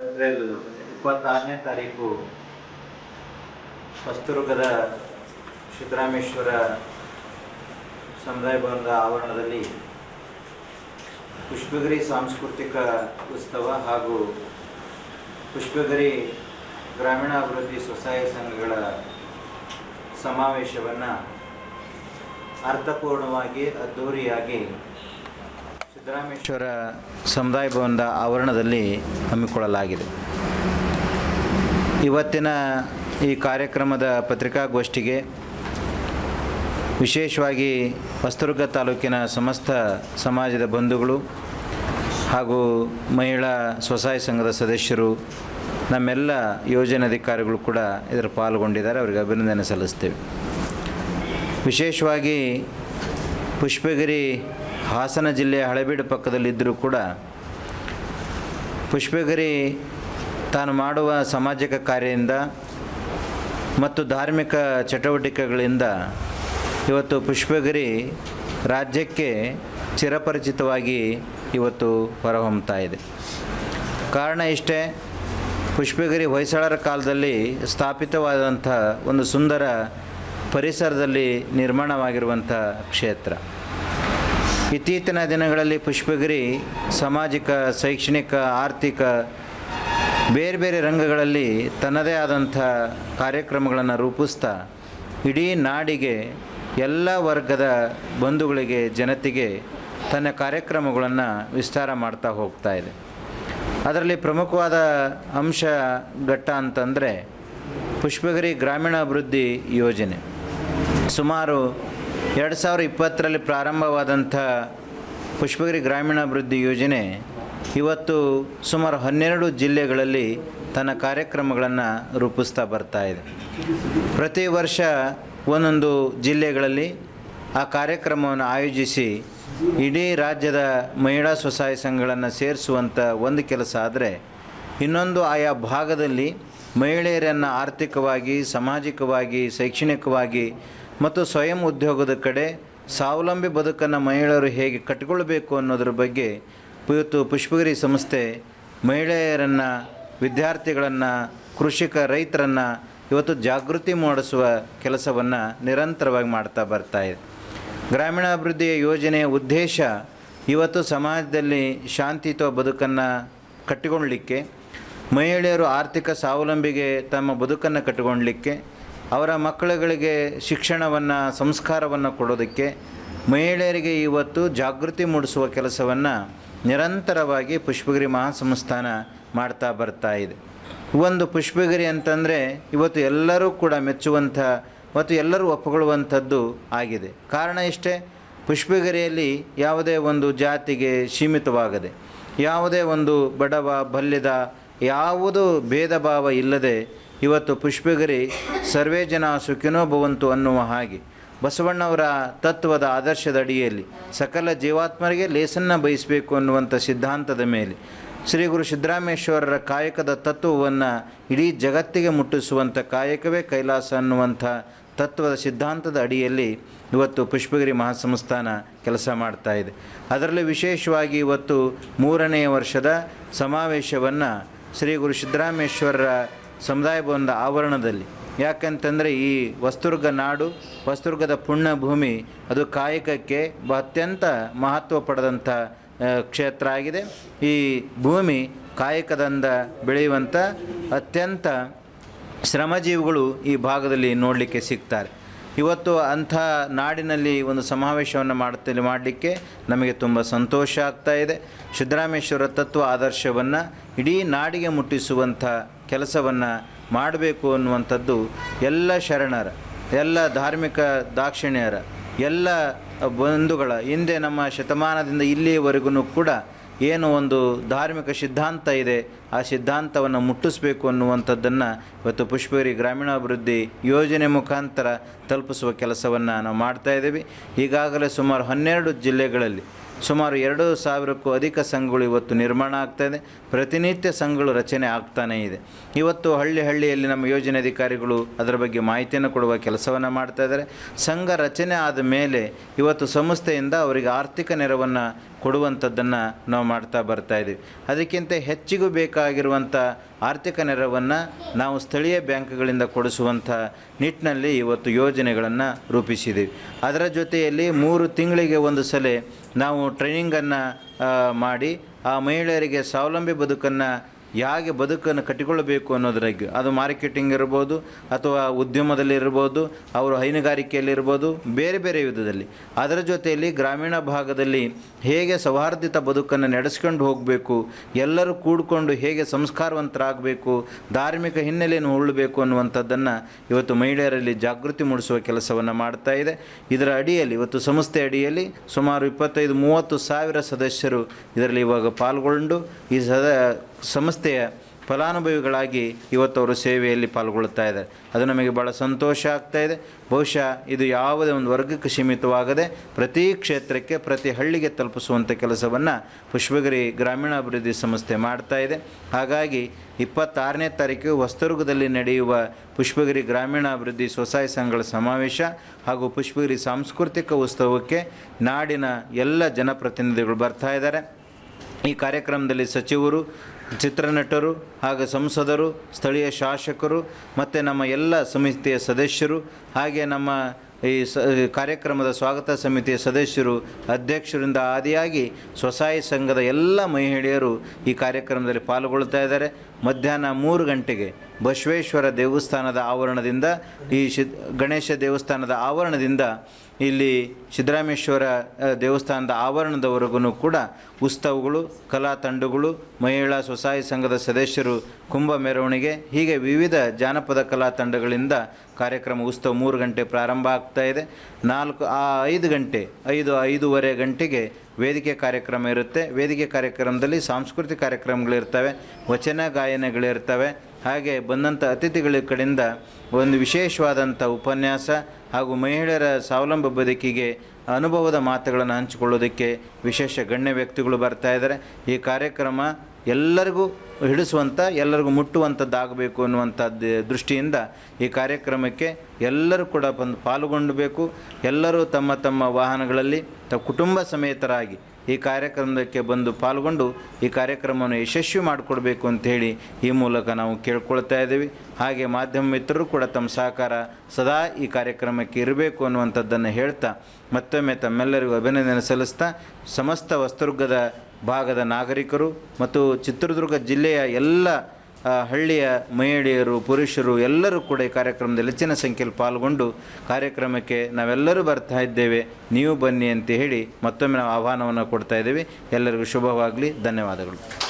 April ಇಪ್ಪತ್ತಾರನೇ ತಾರೀಕು ಹೊಸದುರ್ಗದ ಸಿದ್ದರಾಮೇಶ್ವರ ಸಮುದಾಯ ಭವನದ ಆವರಣದಲ್ಲಿ ಪುಷ್ಪಗಿರಿ ಸಾಂಸ್ಕೃತಿಕ ಉತ್ಸವ ಹಾಗೂ ಪುಷ್ಪಗಿರಿ ಗ್ರಾಮೀಣಾಭಿವೃದ್ಧಿ ಸ್ವಸಹಾಯ ಸಂಘಗಳ ಸಮಾವೇಶವನ್ನು ಅರ್ಥಪೂರ್ಣವಾಗಿ ಅದ್ಧೂರಿಯಾಗಿ ಸಿದ್ದರಾಮೇಶ್ವರ ಸಮುದಾಯ ಭವನದ ಆವರಣದಲ್ಲಿ ಹಮ್ಮಿಕೊಳ್ಳಲಾಗಿದೆ. ಇವತ್ತಿನ ಈ ಕಾರ್ಯಕ್ರಮದ ಪತ್ರಿಕಾಗೋಷ್ಠಿಗೆ ವಿಶೇಷವಾಗಿ ಹೊಸದುರ್ಗ ತಾಲೂಕಿನ ಸಮಸ್ತ ಸಮಾಜದ ಬಂಧುಗಳು ಹಾಗೂ ಮಹಿಳಾ ಸ್ವಸಹಾಯ ಸಂಘದ ಸದಸ್ಯರು, ನಮ್ಮೆಲ್ಲ ಯೋಜನೆ ಅಧಿಕಾರಿಗಳು ಕೂಡ ಇದರ ಪಾಲ್ಗೊಂಡಿದ್ದಾರೆ. ಅವರಿಗೆ ಅಭಿನಂದನೆ ಸಲ್ಲಿಸ್ತೇವೆ. ವಿಶೇಷವಾಗಿ ಪುಷ್ಪಗಿರಿ ಹಾಸನ ಜಿಲ್ಲೆಯ ಹಳೆಬೀಡು ಪಕ್ಕದಲ್ಲಿದ್ದರೂ ಕೂಡ ಪುಷ್ಪಗಿರಿ ತಾನು ಮಾಡುವ ಸಾಮಾಜಿಕ ಕಾರ್ಯದಿಂದ ಮತ್ತು ಧಾರ್ಮಿಕ ಚಟುವಟಿಕೆಗಳಿಂದ ಇವತ್ತು ಪುಷ್ಪಗಿರಿ ರಾಜ್ಯಕ್ಕೆ ಚಿರಪರಿಚಿತವಾಗಿ ಇವತ್ತು ಹೊರಹೊಮ್ಮತಾ ಇದೆ. ಕಾರಣ ಇಷ್ಟೇ, ಪುಷ್ಪಗಿರಿ ಹೊಯ್ಸಳರ ಕಾಲದಲ್ಲಿ ಸ್ಥಾಪಿತವಾದಂಥ ಒಂದು ಸುಂದರ ಪರಿಸರದಲ್ಲಿ ನಿರ್ಮಾಣವಾಗಿರುವಂಥ ಕ್ಷೇತ್ರ. ಇತ್ತೀಚಿನ ದಿನಗಳಲ್ಲಿ ಪುಷ್ಪಗಿರಿ ಸಾಮಾಜಿಕ, ಶೈಕ್ಷಣಿಕ, ಆರ್ಥಿಕ ಬೇರೆ ಬೇರೆ ರಂಗಗಳಲ್ಲಿ ತನ್ನದೇ ಆದಂಥ ಕಾರ್ಯಕ್ರಮಗಳನ್ನು ರೂಪಿಸ್ತಾ ಇಡೀ ನಾಡಿಗೆ ಎಲ್ಲ ವರ್ಗದ ಬಂಧುಗಳಿಗೆ, ಜನತೆಗೆ ತನ್ನ ಕಾರ್ಯಕ್ರಮಗಳನ್ನು ವಿಸ್ತಾರ ಮಾಡ್ತಾ ಹೋಗ್ತಾ ಇದೆ. ಅದರಲ್ಲಿ ಪ್ರಮುಖವಾದ ಅಂಶ ಘಟ್ಟ ಅಂತಂದರೆ ಪುಷ್ಪಗಿರಿ ಗ್ರಾಮೀಣಾಭಿವೃದ್ಧಿ ಯೋಜನೆ. ಸುಮಾರು ಎರಡು ಸಾವಿರ ಇಪ್ಪತ್ತರಲ್ಲಿ ಪ್ರಾರಂಭವಾದಂಥ ಪುಷ್ಪಗಿರಿ ಗ್ರಾಮೀಣಾಭಿವೃದ್ಧಿ ಯೋಜನೆ ಇವತ್ತು ಸುಮಾರು ಹನ್ನೆರಡು ಜಿಲ್ಲೆಗಳಲ್ಲಿ ತನ್ನ ಕಾರ್ಯಕ್ರಮಗಳನ್ನು ರೂಪಿಸ್ತಾ ಬರ್ತಾ ಇದೆ. ಪ್ರತಿ ವರ್ಷ ಒಂದೊಂದು ಜಿಲ್ಲೆಗಳಲ್ಲಿ ಆ ಕಾರ್ಯಕ್ರಮವನ್ನು ಆಯೋಜಿಸಿ ಇಡೀ ರಾಜ್ಯದ ಮಹಿಳಾ ಸ್ವಸಹಾಯ ಸಂಘಗಳನ್ನು ಸೇರಿಸುವಂಥ ಒಂದು ಕೆಲಸ ಆದರೆ ಇನ್ನೊಂದು ಆಯಾ ಭಾಗದಲ್ಲಿ ಮಹಿಳೆಯರನ್ನು ಆರ್ಥಿಕವಾಗಿ, ಸಾಮಾಜಿಕವಾಗಿ, ಶೈಕ್ಷಣಿಕವಾಗಿ ಮತ್ತು ಸ್ವಯಂ ಉದ್ಯೋಗದ ಕಡೆ ಸ್ವಾವಲಂಬಿ ಬದುಕನ್ನು ಮಹಿಳೆಯರು ಹೇಗೆ ಕಟ್ಟಿಕೊಳ್ಬೇಕು ಅನ್ನೋದ್ರ ಬಗ್ಗೆ ಇವತ್ತು ಪುಷ್ಪಗಿರಿ ಸಂಸ್ಥೆ ಮಹಿಳೆಯರನ್ನು, ವಿದ್ಯಾರ್ಥಿಗಳನ್ನು, ಕೃಷಿಕ ರೈತರನ್ನು ಇವತ್ತು ಜಾಗೃತಿ ಮೂಡಿಸುವ ಕೆಲಸವನ್ನು ನಿರಂತರವಾಗಿ ಮಾಡ್ತಾ ಬರ್ತಾ ಇದೆ. ಗ್ರಾಮೀಣಾಭಿವೃದ್ಧಿಯ ಯೋಜನೆಯ ಉದ್ದೇಶ ಇವತ್ತು ಸಮಾಜದಲ್ಲಿ ಶಾಂತಿಯುತ ಬದುಕನ್ನು ಕಟ್ಟಿಕೊಳ್ಳಲಿಕ್ಕೆ ಮಹಿಳೆಯರು ಆರ್ಥಿಕ ಸ್ವಾವಲಂಬಿಗೆ ತಮ್ಮ ಬದುಕನ್ನು ಕಟ್ಟಿಕೊಳ್ಳಲಿಕ್ಕೆ ಅವರ ಮಕ್ಕಳುಗಳಿಗೆ ಶಿಕ್ಷಣವನ್ನು, ಸಂಸ್ಕಾರವನ್ನು ಕೊಡೋದಕ್ಕೆ ಮಹಿಳೆಯರಿಗೆ ಇವತ್ತು ಜಾಗೃತಿ ಮೂಡಿಸುವ ಕೆಲಸವನ್ನು ನಿರಂತರವಾಗಿ ಪುಷ್ಪಗಿರಿ ಮಹಾಸಂಸ್ಥಾನ ಮಾಡ್ತಾ ಬರ್ತಾ ಇದೆ. ಒಂದು ಪುಷ್ಪಗಿರಿ ಅಂತಂದರೆ ಇವತ್ತು ಎಲ್ಲರೂ ಕೂಡ ಮೆಚ್ಚುವಂಥ ಮತ್ತು ಎಲ್ಲರೂ ಒಪ್ಪಿಕೊಳ್ಳುವಂಥದ್ದು ಆಗಿದೆ. ಕಾರಣ ಇಷ್ಟೇ, ಪುಷ್ಪಗಿರಿಯಲ್ಲಿ ಯಾವುದೇ ಒಂದು ಜಾತಿಗೆ ಸೀಮಿತವಾಗದೆ, ಯಾವುದೇ ಒಂದು ಬಡವ, ಬಲ್ಲಿದ ಯಾವುದೂ ಭೇದ ಭಾವ ಇಲ್ಲದೆ ಇವತ್ತು ಪುಷ್ಪಗಿರಿ ಸರ್ವೇ ಜನ ಸುಖಿನೋ ಭವಂತು ಅನ್ನುವ ಹಾಗೆ. ಬಸವಣ್ಣವರ ತತ್ವದ ಆದರ್ಶದ ಅಡಿಯಲ್ಲಿ ಸಕಲ ಜೀವಾತ್ಮರಿಗೆ ಲೇಸನ್ನು ಬಯಸಬೇಕು ಅನ್ನುವಂಥ ಸಿದ್ಧಾಂತದ ಮೇಲೆ ಶ್ರೀ ಗುರು ಸಿದ್ದರಾಮೇಶ್ವರರ ಕಾಯಕದ ತತ್ವವನ್ನು ಇಡೀ ಜಗತ್ತಿಗೆ ಮುಟ್ಟಿಸುವಂಥ ಕಾಯಕವೇ ಕೈಲಾಸ ಅನ್ನುವಂಥ ತತ್ವದ ಸಿದ್ಧಾಂತದ ಅಡಿಯಲ್ಲಿ ಇವತ್ತು ಪುಷ್ಪಗಿರಿ ಮಹಾಸಂಸ್ಥಾನ ಕೆಲಸ ಮಾಡ್ತಾ ಇದೆ. ಅದರಲ್ಲಿ ವಿಶೇಷವಾಗಿ ಇವತ್ತು ಮೂರನೆಯ ವರ್ಷದ ಸಮಾವೇಶವನ್ನು ಶ್ರೀ ಗುರು ಸಿದ್ದರಾಮೇಶ್ವರರ ಸಮುದಾಯ ಭವನದ ಆವರಣದಲ್ಲಿ. ಯಾಕಂತಂದರೆ ಈ ವಸ್ತುರ್ಗ ನಾಡು, ವಸ್ತುರ್ಗದ ಪುಣ್ಯ ಭೂಮಿ ಅದು ಕಾಯಕಕ್ಕೆ ಅತ್ಯಂತ ಮಹತ್ವ ಪಡೆದಂಥ ಕ್ಷೇತ್ರ ಆಗಿದೆ. ಈ ಭೂಮಿ ಕಾಯಕದಿಂದ ಬೆಳೆಯುವಂಥ ಅತ್ಯಂತ ಶ್ರಮಜೀವಿಗಳು ಈ ಭಾಗದಲ್ಲಿ ನೋಡಲಿಕ್ಕೆ ಸಿಗ್ತಾರೆ. ಇವತ್ತು ಅಂಥ ನಾಡಿನಲ್ಲಿ ಒಂದು ಸಮಾವೇಶವನ್ನು ಮಾಡ್ತಲ್ಲಿ ಮಾಡಲಿಕ್ಕೆ ನಮಗೆ ತುಂಬ ಸಂತೋಷ ಆಗ್ತಾ ಇದೆ. ಸಿದ್ದರಾಮೇಶ್ವರ ತತ್ವ ಆದರ್ಶವನ್ನು ಇಡೀ ನಾಡಿಗೆ ಮುಟ್ಟಿಸುವಂಥ ಕೆಲಸವನ್ನು ಮಾಡಬೇಕು ಅನ್ನುವಂಥದ್ದು ಎಲ್ಲ ಶರಣರ, ಎಲ್ಲ ಧಾರ್ಮಿಕ ದಾಕ್ಷಿಣ್ಯರ, ಎಲ್ಲ ಬಂಧುಗಳ, ಹಿಂದೆ ನಮ್ಮ ಶತಮಾನದಿಂದ ಇಲ್ಲಿಯವರೆಗೂ ಕೂಡ ಏನು ಒಂದು ಧಾರ್ಮಿಕ ಸಿದ್ಧಾಂತ ಇದೆ, ಆ ಸಿದ್ಧಾಂತವನ್ನು ಮುಟ್ಟಿಸಬೇಕು ಅನ್ನುವಂಥದ್ದನ್ನು ಇವತ್ತು ಪುಷ್ಪಗಿರಿ ಗ್ರಾಮೀಣಾಭಿವೃದ್ಧಿ ಯೋಜನೆ ಮುಖಾಂತರ ತಲುಪಿಸುವ ಕೆಲಸವನ್ನು ನಾವು ಮಾಡ್ತಾ ಇದ್ದೀವಿ. ಈಗಾಗಲೇ ಸುಮಾರು ಹನ್ನೆರಡು ಜಿಲ್ಲೆಗಳಲ್ಲಿ ಸುಮಾರು ಎರಡು ಸಾವಿರಕ್ಕೂ ಅಧಿಕ ಸಂಘಗಳು ಇವತ್ತು ನಿರ್ಮಾಣ ಆಗ್ತಾ ಇದೆ. ಪ್ರತಿನಿತ್ಯ ಸಂಘಗಳು ರಚನೆ ಆಗ್ತಾನೇ ಇದೆ. ಇವತ್ತು ಹಳ್ಳಿ ಹಳ್ಳಿಯಲ್ಲಿ ನಮ್ಮ ಯೋಜನೆ ಅಧಿಕಾರಿಗಳು ಅದರ ಬಗ್ಗೆ ಮಾಹಿತಿಯನ್ನು ಕೊಡುವ ಕೆಲಸವನ್ನು ಮಾಡ್ತಾ ಇದ್ದಾರೆ. ಸಂಘ ರಚನೆ ಆದ ಮೇಲೆ ಇವತ್ತು ಸಂಸ್ಥೆಯಿಂದ ಅವರಿಗೆ ಆರ್ಥಿಕ ನೆರವನ್ನು ಕೊಡುವಂಥದ್ದನ್ನು ನಾವು ಮಾಡ್ತಾ ಬರ್ತಾ ಇದ್ದೀವಿ. ಅದಕ್ಕಿಂತ ಹೆಚ್ಚಿಗೂ ಬೇಕಾಗಿರುವಂಥ ಆರ್ಥಿಕ ನೆರವನ್ನು ನಾವು ಸ್ಥಳೀಯ ಬ್ಯಾಂಕ್ಗಳಿಂದ ಕೊಡಿಸುವಂಥ ನಿಟ್ಟಿನಲ್ಲಿ ಇವತ್ತು ಯೋಜನೆಗಳನ್ನು ರೂಪಿಸಿದ್ದೀವಿ. ಅದರ ಜೊತೆಯಲ್ಲಿ ಮೂರು ತಿಂಗಳಿಗೆ ಒಂದು ಸಲ ನಾವು ಟ್ರೈನಿಂಗನ್ನು ಮಾಡಿ ಆ ಮಹಿಳೆಯರಿಗೆ ಸ್ವಾವಲಂಬಿ ಬದುಕನ್ನು ಹೇಗೆ ಬದುಕನ್ನು ಕಟ್ಟಿಕೊಳ್ಳಬೇಕು ಅನ್ನೋದ್ರಾಗೆ ಅದು ಮಾರ್ಕೆಟಿಂಗ್ ಇರ್ಬೋದು ಅಥವಾ ಉದ್ಯಮದಲ್ಲಿ ಇರ್ಬೋದು, ಅವರು ಹೈನುಗಾರಿಕೆಯಲ್ಲಿರ್ಬೋದು ಬೇರೆ ಬೇರೆ ವಿಧದಲ್ಲಿ ಅದರ ಜೊತೆಯಲ್ಲಿ ಗ್ರಾಮೀಣ ಭಾಗದಲ್ಲಿ ಹೇಗೆ ಸೌಹಾರ್ದಿತ ಬದುಕನ್ನು ನಡೆಸ್ಕೊಂಡು ಹೋಗಬೇಕು, ಎಲ್ಲರೂ ಕೂಡಿಕೊಂಡು ಹೇಗೆ ಸಂಸ್ಕಾರವಂತರಾಗಬೇಕು, ಧಾರ್ಮಿಕ ಹಿನ್ನೆಲೆಯನ್ನು ಉಳ್ಳಬೇಕು ಅನ್ನುವಂಥದ್ದನ್ನು ಇವತ್ತು ಮಹಿಳೆಯರಲ್ಲಿ ಜಾಗೃತಿ ಮೂಡಿಸುವ ಕೆಲಸವನ್ನು ಮಾಡ್ತಾ ಇದೆ. ಇದರ ಅಡಿಯಲ್ಲಿ, ಇವತ್ತು ಸಂಸ್ಥೆ ಅಡಿಯಲ್ಲಿ ಸುಮಾರು ಇಪ್ಪತ್ತೈದು, ಮೂವತ್ತು ಸಾವಿರ ಸದಸ್ಯರು ಇದರಲ್ಲಿ ಇವಾಗ ಪಾಲ್ಗೊಂಡು, ಈ ಸದ ಸಂಸ್ಥೆಯ ಫಲಾನುಭವಿಗಳಾಗಿ ಇವತ್ತು ಅವರು ಸೇವೆಯಲ್ಲಿ ಪಾಲ್ಗೊಳ್ಳುತ್ತಾ ಇದ್ದಾರೆ. ಅದು ನಮಗೆ ಭಾಳ ಸಂತೋಷ ಆಗ್ತಾ ಇದೆ. ಬಹುಶಃ ಇದು ಯಾವುದೇ ಒಂದು ವರ್ಗಕ್ಕೆ ಸೀಮಿತವಾಗದೆ ಪ್ರತಿ ಕ್ಷೇತ್ರಕ್ಕೆ, ಪ್ರತಿ ಹಳ್ಳಿಗೆ ತಲುಪಿಸುವಂಥ ಕೆಲಸವನ್ನು ಪುಷ್ಪಗಿರಿ ಗ್ರಾಮೀಣಾಭಿವೃದ್ಧಿ ಸಂಸ್ಥೆ ಮಾಡ್ತಾ ಇದೆ. ಹಾಗಾಗಿ ಇಪ್ಪತ್ತಾರನೇ ತಾರೀಕು ಹೊಸದುರ್ಗದಲ್ಲಿ ನಡೆಯುವ ಪುಷ್ಪಗಿರಿ ಗ್ರಾಮೀಣಾಭಿವೃದ್ಧಿ ಸ್ವಸಹಾಯ ಸಂಘಗಳ ಸಮಾವೇಶ ಹಾಗೂ ಪುಷ್ಪಗಿರಿ ಸಾಂಸ್ಕೃತಿಕ ಉತ್ಸವಕ್ಕೆ ನಾಡಿನ ಎಲ್ಲ ಜನಪ್ರತಿನಿಧಿಗಳು ಬರ್ತಾ ಇದ್ದಾರೆ. ಈ ಕಾರ್ಯಕ್ರಮದಲ್ಲಿ ಸಚಿವರು, ಚಿತ್ರನಟರು ಹಾಗೂ ಸಂಸದರು, ಸ್ಥಳೀಯ ಶಾಸಕರು ಮತ್ತು ನಮ್ಮ ಎಲ್ಲ ಸಮಿತಿಯ ಸದಸ್ಯರು ಹಾಗೆ ನಮ್ಮ ಈ ಸ ಕಾರ್ಯಕ್ರಮದ ಸ್ವಾಗತ ಸಮಿತಿಯ ಸದಸ್ಯರು, ಅಧ್ಯಕ್ಷರಿಂದ ಆದಿಯಾಗಿ ಸ್ವಸಹಾಯ ಸಂಘದ ಎಲ್ಲ ಮಹಿಳೆಯರು ಈ ಕಾರ್ಯಕ್ರಮದಲ್ಲಿ ಪಾಲ್ಗೊಳ್ತಾ ಇದ್ದಾರೆ. ಮಧ್ಯಾಹ್ನ ಮೂರು ಗಂಟೆಗೆ ಬಸವೇಶ್ವರ ದೇವಸ್ಥಾನದ ಆವರಣದಿಂದ ಈ ಶಿ ಗಣೇಶ ದೇವಸ್ಥಾನದ ಆವರಣದಿಂದ ಇಲ್ಲಿ ಸಿದ್ದರಾಮೇಶ್ವರ ದೇವಸ್ಥಾನದ ಆವರಣದವರೆಗೂ ಕೂಡ ಉತ್ಸವಗಳು, ಕಲಾ ತಂಡಗಳು, ಮಹಿಳಾ ಸ್ವಸಹಾಯ ಸಂಘದ ಸದಸ್ಯರು ಕುಂಭ ಮೆರವಣಿಗೆ, ಹೀಗೆ ವಿವಿಧ ಜಾನಪದ ಕಲಾ ತಂಡಗಳಿಂದ ಕಾರ್ಯಕ್ರಮ ಉತ್ಸವ ಮೂರು ಗಂಟೆ ಪ್ರಾರಂಭ ಆಗ್ತಾ ಇದೆ. ನಾಲ್ಕು, ಆ, ಐದು ಗಂಟೆ, ಐದು, ಐದೂವರೆ ಗಂಟೆಗೆ ವೇದಿಕೆ ಕಾರ್ಯಕ್ರಮ ಇರುತ್ತೆ. ವೇದಿಕೆ ಕಾರ್ಯಕ್ರಮದಲ್ಲಿ ಸಾಂಸ್ಕೃತಿಕ ಕಾರ್ಯಕ್ರಮಗಳಿರ್ತವೆ, ವಚನ ಗಾಯನಗಳಿರ್ತವೆ. ಹಾಗೆ ಬಂದಂಥ ಅತಿಥಿಗಳ ಕಡೆಯಿಂದ ಒಂದು ವಿಶೇಷವಾದಂಥ ಉಪನ್ಯಾಸ ಹಾಗೂ ಮಹಿಳೆಯರ ಸ್ವಾವಲಂಬ ಬದುಕಿಗೆ ಅನುಭವದ ಮಾತುಗಳನ್ನು ಹಂಚಿಕೊಳ್ಳೋದಕ್ಕೆ ವಿಶೇಷ ಗಣ್ಯ ವ್ಯಕ್ತಿಗಳು ಬರ್ತಾ ಇದ್ದಾರೆ. ಈ ಕಾರ್ಯಕ್ರಮ ಎಲ್ಲರಿಗೂ ಹಿಡಿಸುವಂಥ ಎಲ್ಲರಿಗೂ ಮುಟ್ಟುವಂಥದ್ದಾಗಬೇಕು ಅನ್ನುವಂಥದ್ದು ದೃಷ್ಟಿಯಿಂದ ಈ ಕಾರ್ಯಕ್ರಮಕ್ಕೆ ಎಲ್ಲರೂ ಕೂಡ ಬಂದು ಪಾಲ್ಗೊಳ್ಳಬೇಕು ಎಲ್ಲರೂ ತಮ್ಮ ತಮ್ಮ ವಾಹನಗಳಲ್ಲಿ ತ ಕುಟುಂಬ ಸಮೇತರಾಗಿ ಈ ಕಾರ್ಯಕ್ರಮಕ್ಕೆ ಬಂದು ಪಾಲ್ಗೊಂಡು ಈ ಕಾರ್ಯಕ್ರಮವನ್ನು ಯಶಸ್ವಿ ಮಾಡಿಕೊಡ್ಬೇಕು ಅಂತೇಳಿ ಈ ಮೂಲಕ ನಾವು ಕೇಳ್ಕೊಳ್ತಾ ಇದ್ದೀವಿ. ಹಾಗೆ ಮಾಧ್ಯಮ ಮಿತ್ರರು ಕೂಡ ತಮ್ಮ ಸಹಕಾರ ಸದಾ ಈ ಕಾರ್ಯಕ್ರಮಕ್ಕೆ ಇರಬೇಕು ಅನ್ನುವಂಥದ್ದನ್ನು ಹೇಳ್ತಾ ಮತ್ತೊಮ್ಮೆ ತಮ್ಮೆಲ್ಲರಿಗೂ ಅಭಿನಂದನೆ ಸಲ್ಲಿಸ್ತಾ, ಸಮಸ್ತ ವಸ್ತುರ್ಗದ ಭಾಗದ ನಾಗರಿಕರು ಮತ್ತು ಚಿತ್ರದುರ್ಗ ಜಿಲ್ಲೆಯ ಎಲ್ಲ ಹಳ್ಳಿಯ ಮಹಿಳೆಯರು, ಪುರುಷರು ಎಲ್ಲರೂ ಕೂಡ ಈ ಕಾರ್ಯಕ್ರಮದಲ್ಲಿ ಹೆಚ್ಚಿನ ಸಂಖ್ಯೆಯಲ್ಲಿ ಪಾಲ್ಗೊಂಡು ಕಾರ್ಯಕ್ರಮಕ್ಕೆ ನಾವೆಲ್ಲರೂ ಬರ್ತಾ ಇದ್ದೇವೆ. ನೀವು ಬನ್ನಿ ಅಂತ ಹೇಳಿ ಮತ್ತೊಮ್ಮೆ ನಾವು ಆಹ್ವಾನವನ್ನು ಕೊಡ್ತಾ ಇದ್ದೇವೆ. ಎಲ್ಲರಿಗೂ ಶುಭವಾಗಲಿ. ಧನ್ಯವಾದಗಳು.